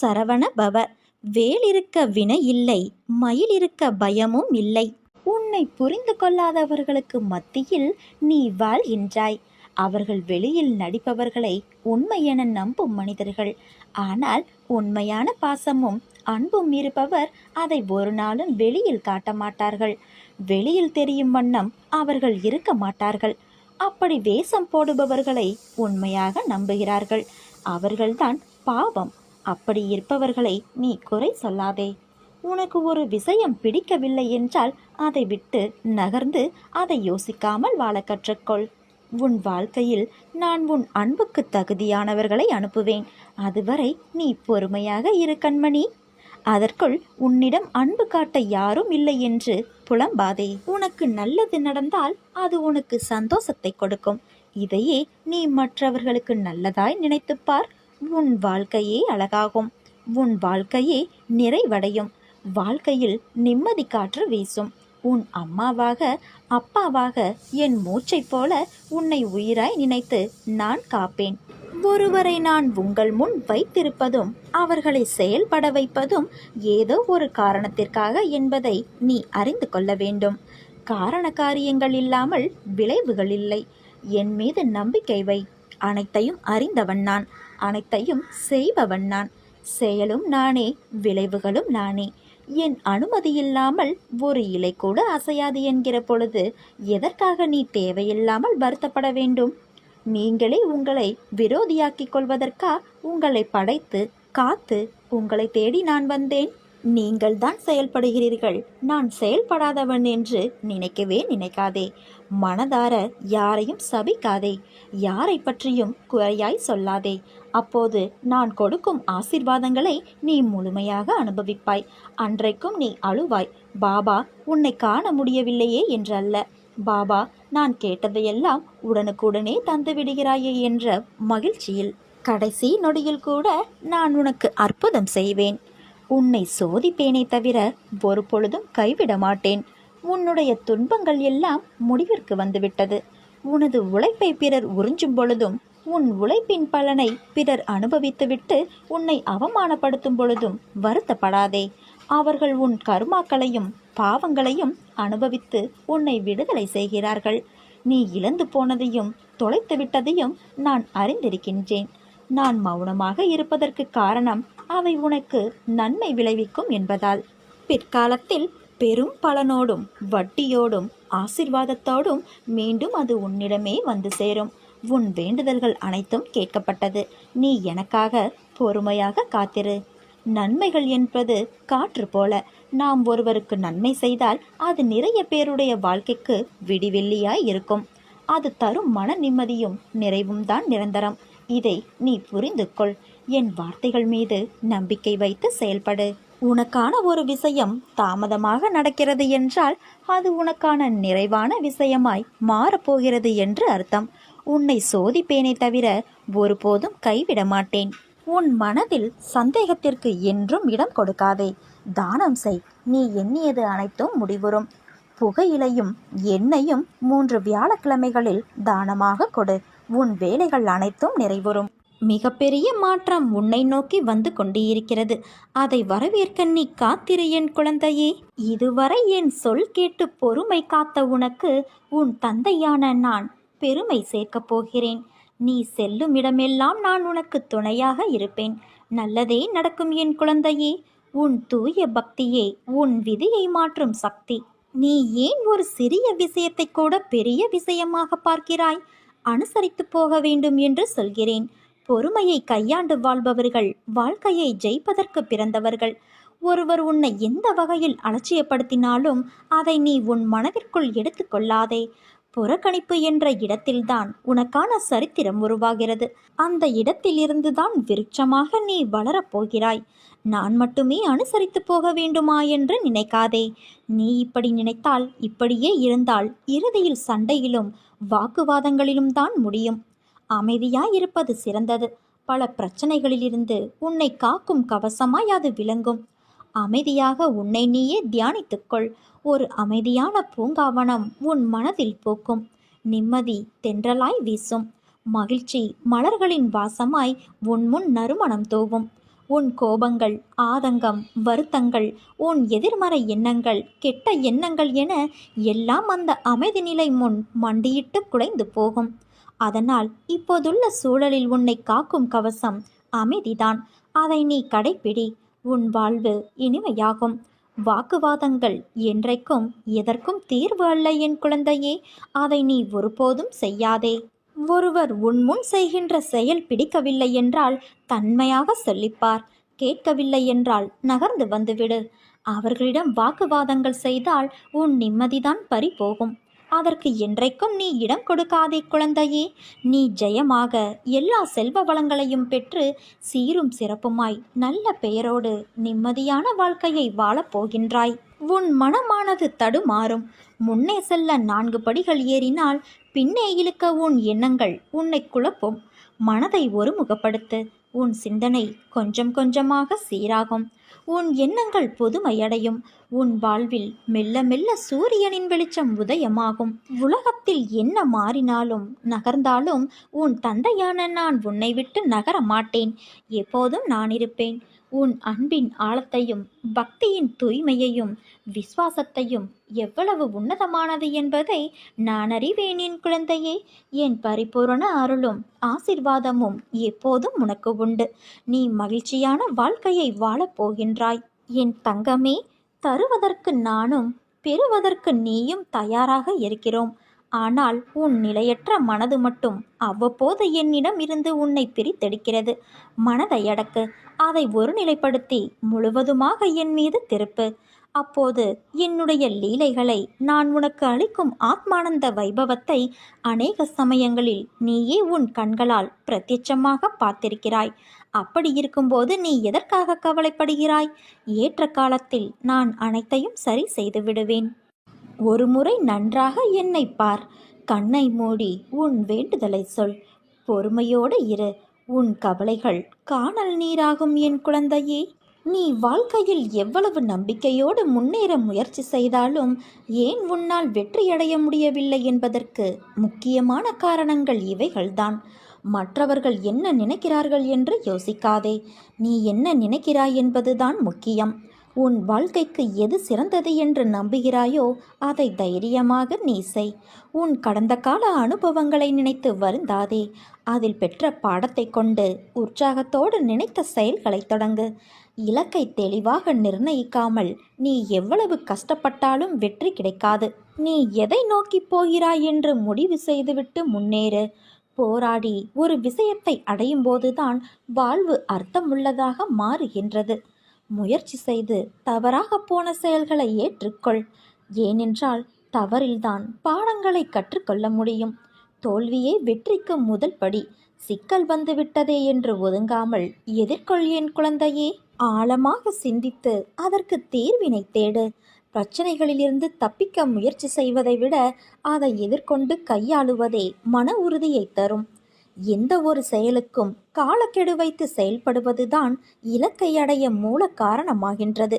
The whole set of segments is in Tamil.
சரவண பவ. வேலிருக்க வினை இல்லை மயில் இருக்க பயமும் இல்லை. உன்னை புரிந்து கொள்ளாதவர்களுக்கு மத்தியில் நீ வாழ்கின்றாய் அவர்கள் வெளியில் நடிப்பவர்களை உண்மை என நம்பும் மனிதர்கள். ஆனால் உண்மையான பாசமும் அன்பும் இருப்பவர் அதை ஒரு நாளும் வெளியில் காட்ட மாட்டார்கள். வெளியில் தெரியும் வண்ணம் அவர்கள் இருக்க மாட்டார்கள். அப்படி வேஷம் போடுபவர்களை உண்மையாக நம்புகிறார்கள். அவர்கள்தான் பாவம். அப்படி இருப்பவர்களை நீ குறை சொல்லாதே. உனக்கு ஒரு விஷயம் பிடிக்கவில்லை என்றால் அதை விட்டு நகர்ந்து அதை யோசிக்காமல் வாழ கற்றுக்கொள். உன் வாழ்க்கையில் நான் உன் அன்புக்கு தகுதியானவர்களை அனுப்புவேன். அதுவரை நீ பொறுமையாக இரு கண்மணி. அதற்குள் உன்னிடம் அன்பு காட்ட யாரும் இல்லை என்று புலம்பாதே. உனக்கு நல்லது நடந்தால் அது உனக்கு சந்தோஷத்தை கொடுக்கும். இதையே நீ மற்றவர்களுக்கு நல்லதாய் நினைத்துப் பார் உன் வாழ்க்கையே அழகாகும். உன் வாழ்க்கையே நிறைவடையும். வாழ்க்கையில் நிம்மதி காற்று வீசும். உன் அம்மாவாக அப்பாவாக என் மூச்சைப் போல உன்னை உயிராய் நினைத்து நான் காப்பேன். ஒருவரை நான் உங்கள் முன் வைத்திருப்பதும் அவர்களை செயல்பட வைப்பதும் ஏதோ ஒரு காரணத்திற்காக என்பதை நீ அறிந்து கொள்ள வேண்டும். காரண காரியங்கள் இல்லாமல் விளைவுகள் இல்லை. என் மீது நம்பிக்கை வை. அனைத்தையும் அறிந்தவன் நான். அனைத்தையும் செய்பவன் நான். செயலும் நானே விளைவுகளும் நானே. என் அனுமதி இல்லாமல் ஒரு இலை கூட அசையாது என்கிற பொழுது எதற்காக நீ தேவையில்லாமல் வருத்தப்பட வேண்டும்? நீங்களே உங்களை விரோதியாக்கிக் கொள்வதற்கா? உங்களை படைத்து காத்து உங்களை தேடி நான் வந்தேன்? நீங்கள்தான் செயல்படுகிறீர்கள். நான் செயல்படாதவன் என்று நினைக்கவே நினைக்காதே. மனதார யாரையும் சபிக்காதே. யாரை பற்றியும் குறையாய் சொல்லாதே. அப்போது நான் கொடுக்கும் ஆசிர்வாதங்களை நீ முழுமையாக அனுபவிப்பாய். அன்றைக்கும் நீ அழுவாய். பாபா உன்னை காண முடியவில்லையே என்றல்ல. பாபா நான் கேட்டதையெல்லாம் உடனுக்குடனே தந்து விடுகிறாயே என்ற மகிழ்ச்சியில். கடைசி நொடியில் கூட நான் உனக்கு அற்புதம் செய்வேன். உன்னை சோதிப்பேனே தவிர ஒரு பொழுதும் கைவிட மாட்டேன். உன்னுடைய துன்பங்கள் எல்லாம் முடிவிற்கு வந்துவிட்டது. உனது உழைப்பை பிறர் உறிஞ்சும் பொழுதும் உன் உழைப்பின் பலனை பிறர் அனுபவித்துவிட்டு உன்னை அவமானப்படுத்தும் பொழுதும் வருத்தப்படாதே. அவர்கள் உன் கருமாக்களையும் பாவங்களையும் அனுபவித்து உன்னை விடுதலை செய்கிறார்கள். நீ இழந்து போனதையும் தொலைத்து விட்டதையும் நான் அறிந்திருக்கின்றேன். நான் மௌனமாக இருப்பதற்கு காரணம் அவை உனக்கு நன்மை விளைவிக்கும் என்பதால். பிற்காலத்தில் பெரும் பலனோடும் வட்டியோடும் ஆசிர்வாதத்தோடும் மீண்டும் அது உன்னிடமே வந்து சேரும். உன் வேண்டுதல்கள் அனைத்தும் கேட்கப்பட்டது. நீ எனக்காக பொறுமையாக காத்திரு. நன்மைகள் என்பது காற்று போல. நாம் ஒருவருக்கு நன்மை செய்தால் அது நிறைய பேருடைய வாழ்க்கைக்கு விடிவெள்ளியாய் இருக்கும். அது தரும் மன நிம்மதியும் நிறைவும் தான் நிரந்தரம். இதை நீ புரிந்து கொள். என் வார்த்தைகள் மீது நம்பிக்கை வைத்து செயல்படு. உனக்கான ஒரு விஷயம் தாமதமாக நடக்கிறது என்றால் அது உனக்கான நிறைவான விஷயமாய் மாறப்போகிறது என்று அர்த்தம். உன்னை சோதிப்பேனே தவிர ஒருபோதும் கைவிட மாட்டேன் உன் மனதில் சந்தேகத்திற்கு என்றும் இடம் கொடுக்காதே. தானம் செய். நீ எண்ணியது அனைத்தும் முடிவுறும். புகையிலையும் எண்ணெயும் மூன்று வியாழக்கிழமைகளில் தானமாக கொடு. உன் வேலைகள் அனைத்தும் நிறைவுறும். மிகப்பெரிய மாற்றம் உன்னை நோக்கி வந்து கொண்டிருக்கிறது. அதை வரவேற்க நீ காத்திரு என் குழந்தையே. இதுவரை என் சொல் கேட்டு பொறுமை காத்த உனக்கு உன் தந்தையான நான் பெருமை சேர்க்கப் போகிறேன். நீ செல்லும் இடமெல்லாம் நான் உனக்கு துணையாக இருப்பேன். நல்லதே நடக்கும் என் குழந்தையே. உன் தூய பக்தியே உன் விதியை மாற்றும் சக்தி. நீ ஏன் ஒரு சிறிய விஷயத்தை கூட பெரிய விஷயமாக பார்க்கிறாய்? அனுசரித்து போக வேண்டும் என்று சொல்கிறேன். பொறுமையை கையாண்டு வாழ்பவர்கள் வாழ்க்கையை ஜெயிப்பதற்கு பிறந்தவர்கள். ஒருவர் உன்னை எந்த வகையில் அலட்சியப்படுத்தினாலும் அதை நீ உன் மனதிற்குள் எடுத்துக்கொள்ளாதே புறக்கணிப்பு என்ற இடத்தில்தான் உனக்கான சரித்திரம் உருவாகிறது. அந்த இடத்திலிருந்துதான் விருட்சமாக நீ வளரப்போகிறாய் நான் மட்டுமே அனுசரித்து போக வேண்டுமா என்று நினைக்காதே. நீ இப்படி நினைத்தால் இப்படியே இருந்தால் இறுதியில் சண்டையிலும் வாக்குவாதங்களிலும் தான் முடியும். அமைதியாயிருப்பது சிறந்தது. பல பிரச்சனைகளிலிருந்து உன்னை காக்கும் கவசமாய் அது விளங்கும். அமைதியாக உன்னை நீயே தியானித்துக்கொள் ஒரு அமைதியான பூங்காவனம் உன் மனதில் பூக்கும். நிம்மதி தென்றலாய் வீசும். மகிழ்ச்சி மலர்களின் வாசமாய் உன் முன் நறுமணம் தூவும். உன் கோபங்கள் ஆதங்கம் வருத்தங்கள் உன் எதிர்மறை எண்ணங்கள் கெட்ட எண்ணங்கள் என எல்லாம் அந்த அமைதி நிலை முன் மண்டியிட்டு குலைந்து போகும். அதனால் இப்போதுள்ள சூழலில் உன்னை காக்கும் கவசம் அமைதிதான். அதை நீ கடைப்பிடி. உன் வாழ்வு இனிமையாகும். வாக்குவாதங்கள் என்றைக்கும் எதற்கும் தீர்வு அல்ல என் குழந்தையே. அதை நீ ஒருபோதும் செய்யாதே. ஒருவர் உன் முன் செய்கின்ற செயல் பிடிக்கவில்லை என்றால் தன்மையாக சொல்லிப்பார். கேட்கவில்லை என்றால் நகர்ந்து வந்துவிடு. அவர்களிடம் வாக்குவாதங்கள் செய்தால் உன் நிம்மதிதான் பறிபோகும். அதற்கு என்றைக்கும் நீ இடம் கொடுக்காதே குழந்தையே. நீ ஜெயமாக எல்லா செல்வ வளங்களையும் பெற்று சீரும் சிறப்புமாய் நல்ல பெயரோடு நிம்மதியான வாழ்க்கையை வாழப் போகின்றாய். உன் மனமானது தடுமாறும். முன்னே செல்ல நான்கு படிகள் ஏறினால் பின்னே இழுக்க உன் எண்ணங்கள் உன்னை குழப்பும். மனதை ஒருமுகப்படுத்து. உன் சிந்தனை கொஞ்சம் கொஞ்சமாக சீராகும். உன் எண்ணங்கள் புதுமையடையும். உன் வாழ்வில் மெல்ல மெல்ல சூரியனின் வெளிச்சம் உதயமாகும். உலகத்தில் என்ன மாறினாலும் நகர்ந்தாலும் உன் தந்தையான நான் உன்னை விட்டு நகர மாட்டேன் எப்போதும் நான் இருப்பேன். உன் அன்பின் ஆழத்தையும் பக்தியின் தூய்மையையும் விசுவாசத்தையும் எவ்வளவு உன்னதமானது என்பதை நான் அறிவேன் என் குழந்தையே. என் பரிபூரண அருளும் ஆசிர்வாதமும் எப்போதும் உனக்கு உண்டு. நீ மகிழ்ச்சியான வாழ்க்கையை வாழப் போகின்றாய். என் தங்கமே தருவதற்கு நானும் பெறுவதற்கு நீயும் தயாராக இருக்கிறோம். ஆனால் உன் நிலையற்ற மனது மட்டும் அவ்வப்போது என்னிடம் இருந்து உன்னை பிரித்தெடுக்கிறது. மனதை அடக்கு. அதை ஒருநிலைப்படுத்தி முழுவதுமாக என் மீது திருப்பு. அப்போது என்னுடைய லீலைகளை நான் உனக்கு அளிக்கும் ஆத்மானந்த வைபவத்தை அநேக சமயங்களில் நீயே உன் கண்களால் பிரத்யட்சமாக பார்த்திருக்கிறாய். அப்படி இருக்கும்போது நீ எதற்காக கவலைப்படுகிறாய்? ஏற்ற காலத்தில் நான் அனைத்தையும் சரி செய்து விடுவேன். ஒரு முறை நன்றாக என்னை பார் கண்ணை மூடி உன் வேண்டுதலை சொல். பொறுமையோடு இரு. உன் கவலைகள் காணல் நீராகும் என் குழந்தையே. நீ வாழ்க்கையில் எவ்வளவு நம்பிக்கையோடு முன்னேற முயற்சி செய்தாலும் ஏன் உன்னால் வெற்றியடைய முடியவில்லை என்பதற்கு முக்கியமான காரணங்கள் இவைகள்தான். மற்றவர்கள் என்ன நினைக்கிறார்கள் என்று யோசிக்காதே. நீ என்ன நினைக்கிறாய் என்பதுதான் முக்கியம். உன் வாழ்க்கைக்கு எது சிறந்தது என்று நம்புகிறாயோ அதை தைரியமாக நீ செய். உன் கடந்த கால அனுபவங்களை நினைத்து வருந்தாதே. அதில் பெற்ற பாடத்தை கொண்டு உற்சாகத்தோடு நினைத்த செயல்களை தொடங்கு. இலக்கை தெளிவாக நிர்ணயிக்காமல் நீ எவ்வளவு கஷ்டப்பட்டாலும் வெற்றி கிடைக்காது. நீ எதை நோக்கி போகிறாய் என்று முடிவு செய்துவிட்டு முன்னேறு. போராடி ஒரு விஷயத்தை அடையும் போதுதான் வாழ்வு அர்த்தமுள்ளதாக மாறுகின்றது. முயற்சி செய்து தவறாக போன செயல்களை ஏற்றுக்கொள். ஏனென்றால் தவறில்தான் பாடங்களை கற்றுக்கொள்ள முடியும். தோல்வியே வெற்றிக்கு முதல் படி. சிக்கல் வந்துவிட்டதே என்று ஒதுங்காமல் எதிர்கொள் என் குழந்தையே. ஆழமாக சிந்தித்து அதற்கு தீர்வினை தேடு. பிரச்சனைகளிலிருந்து தப்பிக்க முயற்சி செய்வதை விட அதை எதிர்கொண்டு கையாளுவதே மன உறுதியை தரும். எந்த ஒரு செயலுக்கும் காலக்கெடு வைத்து செயல்படுவதுதான் இலக்கை அடைய மூல காரணமாகின்றது.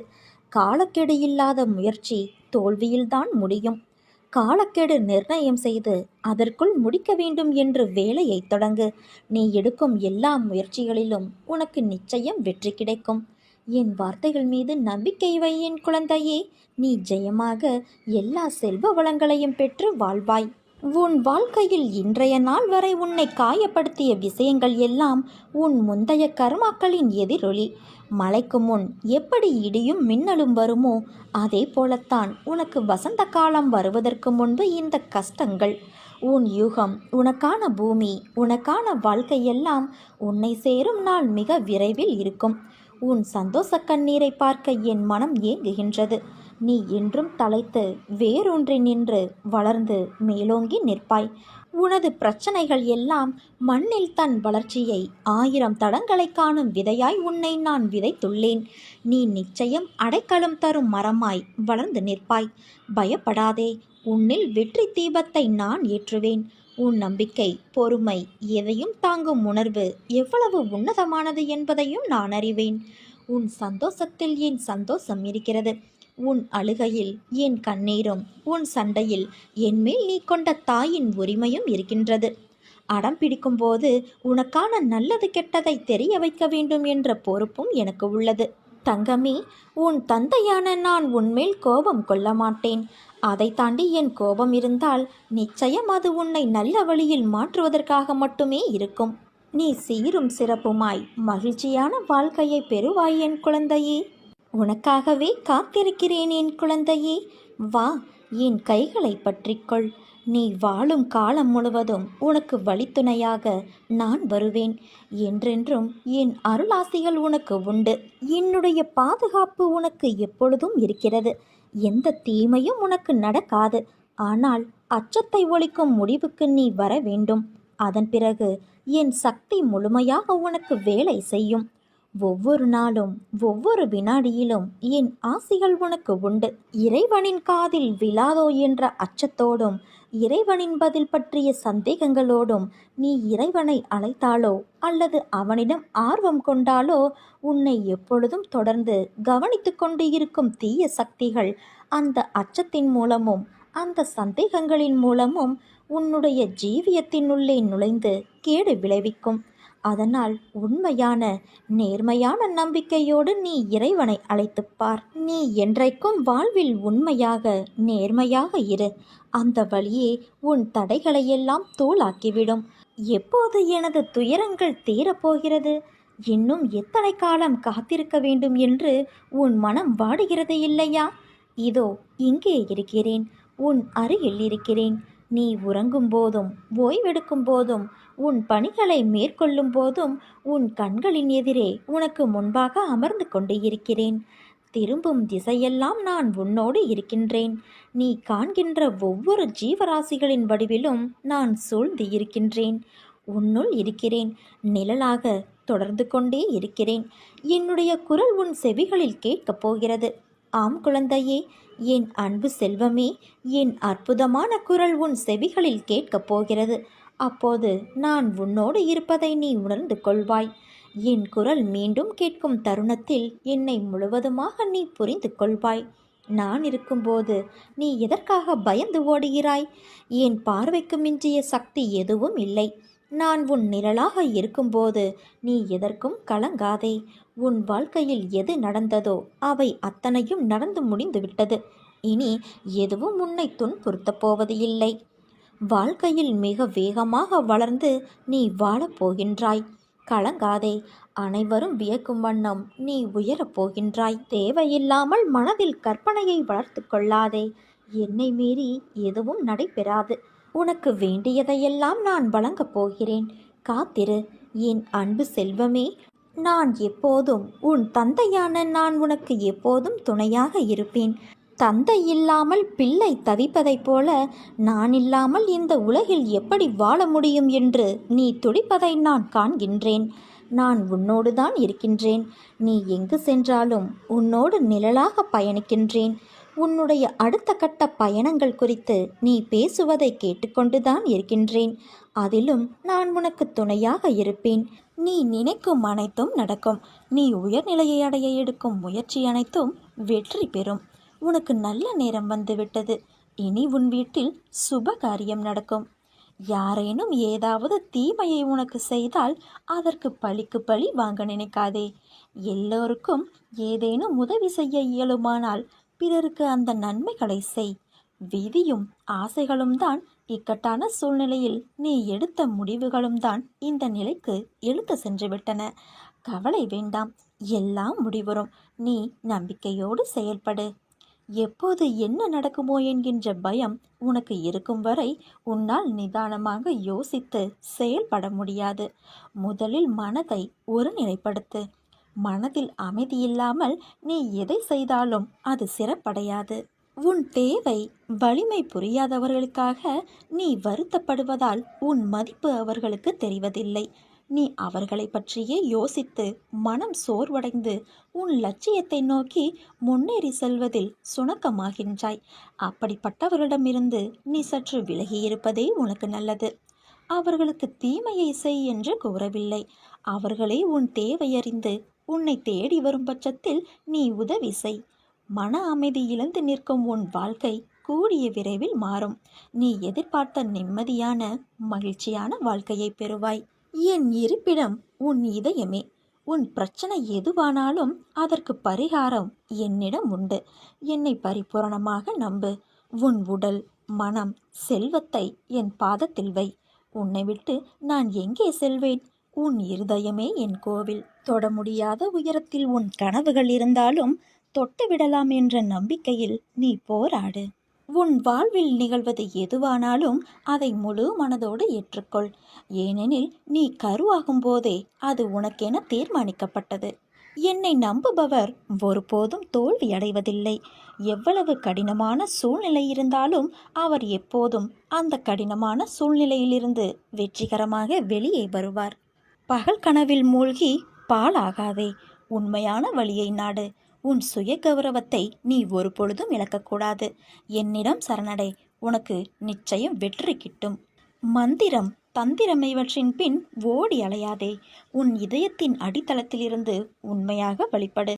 காலக்கெடு இல்லாத முயற்சி தோல்வியில்தான் முடியும். காலக்கெடு நிர்ணயம் செய்து அதற்குள் முடிக்க வேண்டும் என்று வேலையை தொடங்கு. நீ எடுக்கும் எல்லா முயற்சிகளிலும் உனக்கு நிச்சயம் வெற்றி கிடைக்கும். என் வார்த்தைகள் மீது நம்பிக்கை வை என் குழந்தையே. நீ ஜெயமாக எல்லா செல்வ வளங்களையும் பெற்று வாழ்வாய். உன் வாழ்க்கையில் இன்றைய நாள் வரை உன்னை காயப்படுத்திய விஷயங்கள் எல்லாம் உன் முந்தைய கர்மாக்களின் எதிரொலி. மலைக்கு முன் எப்படி இடியும் மின்னலும் வருமோ அதே போலத்தான் உனக்கு வசந்த காலம் வருவதற்கு முன்பு இந்த கஷ்டங்கள். உன் யுகம் உனக்கான பூமி உனக்கான வாழ்க்கையெல்லாம் உன்னை சேரும் நாள் மிக விரைவில் இருக்கும். உன் சந்தோஷ கண்ணீரை பார்க்க என் மனம் ஏங்குகின்றது. நீ என்றும் தலைத்து வேறொன்றி நின்று வளர்ந்து மேலோங்கி நிற்பாய். உனது பிரச்சனைகள் எல்லாம் மண்ணில் தன் வளர்ச்சியை ஆயிரம் தடங்களை காணும் விதையாய் உன்னை நான் விதைத்துள்ளேன். நீ நிச்சயம் அடைக்கலம் தரும் மரமாய் வளர்ந்து நிற்பாய். பயப்படாதே உன்னில் வெற்றி தீபத்தை நான் ஏற்றுவேன். உன் நம்பிக்கை பொறுமை எதையும் தாங்கும் உணர்வு எவ்வளவு உன்னதமானது என்பதையும் நான் அறிவேன். உன் சந்தோஷத்தில் என் சந்தோஷம் இருக்கிறது. உன் அழுகையில் என் கண்ணீரும் உன் சண்டையில் என்மேல் நீ கொண்ட தாயின் உரிமையும் இருக்கின்றது. அடம் பிடிக்கும்போது உனக்கான நல்லது கெட்டதை தெரிய வைக்க வேண்டும் என்ற பொறுப்பும் எனக்கு உள்ளது. தங்கமே உன் தந்தையான நான் உன்மேல் கோபம் கொள்ள மாட்டேன். அதை தாண்டி என் கோபம் இருந்தால் நிச்சயம் அது உன்னை நல்ல வழியில் மாற்றுவதற்காக மட்டுமே இருக்கும். நீ சீரும் சிறப்புமாய் மகிழ்ச்சியான வாழ்க்கையை பெறுவாய் என் குழந்தையே. உனக்காகவே காத்திருக்கிறேன் என் குழந்தையே. வா என் கைகளை பற்றிக்கொள். நீ வாழும் காலம் முழுவதும் உனக்கு வழித்துணையாக நான் வருவேன். என்றென்றும் என் அருளாசிகள் உனக்கு உண்டு. என்னுடைய பாதுகாப்பு உனக்கு எப்பொழுதும் இருக்கிறது. எந்த தீமையும் உனக்கு நடக்காது. ஆனால் அச்சத்தை ஒழிக்கும் முடிவுக்கு நீ வர வேண்டும். அதன் பிறகு என் சக்தி முழுமையாக உனக்கு வேலை செய்யும். ஒவ்வொரு நாளும் ஒவ்வொரு வினாடியிலும் என் ஆசைகள் உனக்கு உண்டு. இறைவனின் காதில் விழாதோ என்ற அச்சத்தோடும் இறைவனின் பதில் பற்றிய சந்தேகங்களோடும் நீ இறைவனை அழைத்தாலோ அல்லது அவனிடம் ஆர்வம் கொண்டாலோ உன்னை எப்பொழுதும் தொடர்ந்து கவனித்து கொண்டு இருக்கும் தீய சக்திகள் அந்த அச்சத்தின் மூலமும் அந்த சந்தேகங்களின் மூலமும் உன்னுடைய ஜீவியத்தினுள்ளே நுழைந்து கேடு விளைவிக்கும். அதனால் உண்மையான நேர்மையான நம்பிக்கையோடு நீ இறைவனை அழைத்துப் பார். நீ என்றைக்கும் வாழ்வில் உண்மையாக நேர்மையாக இரு. அந்த வழியே உன் தடைகளையெல்லாம் தூளாக்கிவிடும் எப்போது எனது துயரங்கள் தீரப்போகிறது? இன்னும் எத்தனை காலம் காத்திருக்க வேண்டும் என்று உன் மனம் வாடுகிறது இல்லையா? இதோ இங்கே இருக்கிறேன். உன் அருகில் இருக்கிறேன். நீ உறங்கும் போதும் ஓய்வெடுக்கும் போதும் உன் பணிகளை மேற்கொள்ளும் போதும் உன் கண்களின் எதிரே உனக்கு முன்பாக அமர்ந்து கொண்டு இருக்கிறேன். திரும்பும் திசையெல்லாம் நான் உன்னோடு இருக்கின்றேன். நீ காண்கின்ற ஒவ்வொரு ஜீவராசிகளின் வடிவிலும் நான் சூழ்ந்து இருக்கின்றேன். உன்னுள் இருக்கிறேன். நிழலாக தொடர்ந்து கொண்டே இருக்கிறேன். என்னுடைய குரல் உன் செவிகளில் கேட்கப் போகிறது. ஆம் குழந்தையே என் அன்பு செல்வமே என் அற்புதமான குரல் உன் செவிகளில் கேட்கப் போகிறது. அப்போது நான் உன்னோடு இருப்பதை நீ உணர்ந்து கொள்வாய். என் குரல் மீண்டும் கேட்கும் தருணத்தில் என்னை முழுவதுமாக நீ புரிந்து கொள்வாய். நான் இருக்கும்போது நீ எதற்காக பயந்து ஓடுகிறாய்? என் பார்வைக்கு மிஞ்சிய சக்தி எதுவும் இல்லை. நான் உன் நிழலாக இருக்கும்போது நீ எதற்கும் கலங்காதே. உன் வாழ்க்கையில் எது நடந்ததோ அவை அத்தனையும் நடந்து முடிந்துவிட்டது. இனி எதுவும் உன்னை துன்புறுத்தப் போவது இல்லை. வாழ்க்கையில் மிக வேகமாக வளர்ந்து நீ வாழப்போகின்றாய் கலங்காதே அனைவரும் வியக்கும் வண்ணம் நீ உயரப் போகின்றாய். தேவையில்லாமல் மனதில் கற்பனையை வளர்த்து கொள்ளாதே என்னை மீறி எதுவும் நடைபெறாது. உனக்கு வேண்டியதையெல்லாம் நான் வழங்கப் போகிறேன். காத்திரு என் அன்பு செல்வமே நான் எப்போதும் உன் தந்தையான நான் உனக்கு எப்போதும் துணையாக இருப்பேன். தந்தை இல்லாமல் பிள்ளை தவிப்பதைப் போல நான் இல்லாமல் இந்த உலகில் எப்படி வாழ முடியும் என்று நீ துடிப்பதை நான் காண்கின்றேன். நான் உன்னோடு தான் இருக்கின்றேன். நீ எங்கு சென்றாலும் உன்னோடு நிழலாக பயணிக்கின்றேன். உன்னுடைய அடுத்த கட்ட பயணங்கள் குறித்து நீ பேசுவதை கேட்டுக்கொண்டுதான் இருக்கின்றேன். அதிலும் நான் உனக்கு துணையாக இருப்பேன். நீ நினைக்கும் அனைத்தும் நடக்கும். நீ உயர்நிலையை அடைய எடுக்கும் முயற்சி அனைத்தும் வெற்றி பெறும். உனக்கு நல்ல நேரம் வந்துவிட்டது. இனி உன் வீட்டில் சுப காரியம் நடக்கும். யாரேனும் ஏதாவது தீமையை உனக்கு செய்தால் அதற்கு பழிக்கு பழி வாங்க நினைக்காதே. எல்லோருக்கும் ஏதேனும் உதவி செய்ய இயலுமானால் பிறருக்கு அந்த நன்மைகளை செய். விதியும் ஆசைகளும் தான் இக்கட்டான சூழ்நிலையில் நீ எடுத்த முடிவுகளும் தான் இந்த நிலைக்கு இழுத்து சென்று விட்டன. கவலை வேண்டாம். எல்லாம் முடிவரும் நீ நம்பிக்கையோடு செயல்படு. எப்போது என்ன நடக்குமோ என்கின்ற பயம் உனக்கு இருக்கும் வரை உன்னால் நிதானமாக யோசித்து செயல்பட முடியாது. முதலில் மனதை ஒருநிலைப்படுத்து. மனதில் அமைதி இல்லாமல் நீ எதை செய்தாலும் அது சிறப்படையாது. உன் தேவை வலிமை புரியாதவர்களுக்காக நீ வருத்தப்படுவதால் உன் மதிப்பு அவர்களுக்கு தெரிவதில்லை. நீ அவர்களை பற்றியே யோசித்து மனம் சோர்வடைந்து உன் லட்சியத்தை நோக்கி முன்னேறி செல்வதில் சுணக்கமாகின்றாய். அப்படிப்பட்டவர்களிடமிருந்து நீ சற்று விலகியிருப்பதே உனக்கு நல்லது. அவர்களுக்கு தீமையை செய் என்று கூறவில்லை. அவர்களே உன் தேவையறிந்து உன்னை தேடி வரும் பட்சத்தில் நீ உதவி செய். மன அமைதி இழந்து நிற்கும் உன் வாழ்க்கை கூடிய விரைவில் மாறும். நீ எதிர்பார்த்த நிம்மதியான மகிழ்ச்சியான வாழ்க்கையை பெறுவாய். என் இருப்பிடம் உன் இதயமே. உன் பிரச்சனை எதுவானாலும் அதற்கு பரிகாரம் என்னிடம் உண்டு. என்னை பரிபூரணமாக நம்பு. உன் உடல் மனம் செல்வத்தை என் பாதத்தில் வை. உன்னை விட்டு நான் எங்கே செல்வேன்? உன் இருதயமே என் கோவில். தொட முடியாத உயரத்தில் உன் கனவுகள் இருந்தாலும் தொட்டு விடலாம் என்ற நம்பிக்கையில் நீ போராடு. உன் வாழ்வில் நிகழ்வது எதுவானாலும் அதை முழு மனதோடு ஏற்றுக்கொள். ஏனெனில் நீ கருவாகும் போதே அது உனக்கென தீர்மானிக்கப்பட்டது. என்னை நம்புபவர் ஒருபோதும் தோல்வி அடைவதில்லை எவ்வளவு கடினமான சூழ்நிலை இருந்தாலும் அவர் எப்போதும் அந்த கடினமான சூழ்நிலையிலிருந்து வெற்றிகரமாக வெளியே வருவார். பகல் கனவில் மூழ்கி பாழாகாதே. உண்மையான வழியை நாடு. உன் சுய கௌரவத்தை நீ ஒரு பொழுதும் இழக்கக்கூடாது. என்னிடம் சரணடை. உனக்கு நிச்சயம் வெற்றி கிட்டும். மந்திரம் தந்திரம் இவற்றின் பின் ஓடி அலையாதே. உன் இதயத்தின் அடித்தளத்திலிருந்து உண்மையாக வழிபடு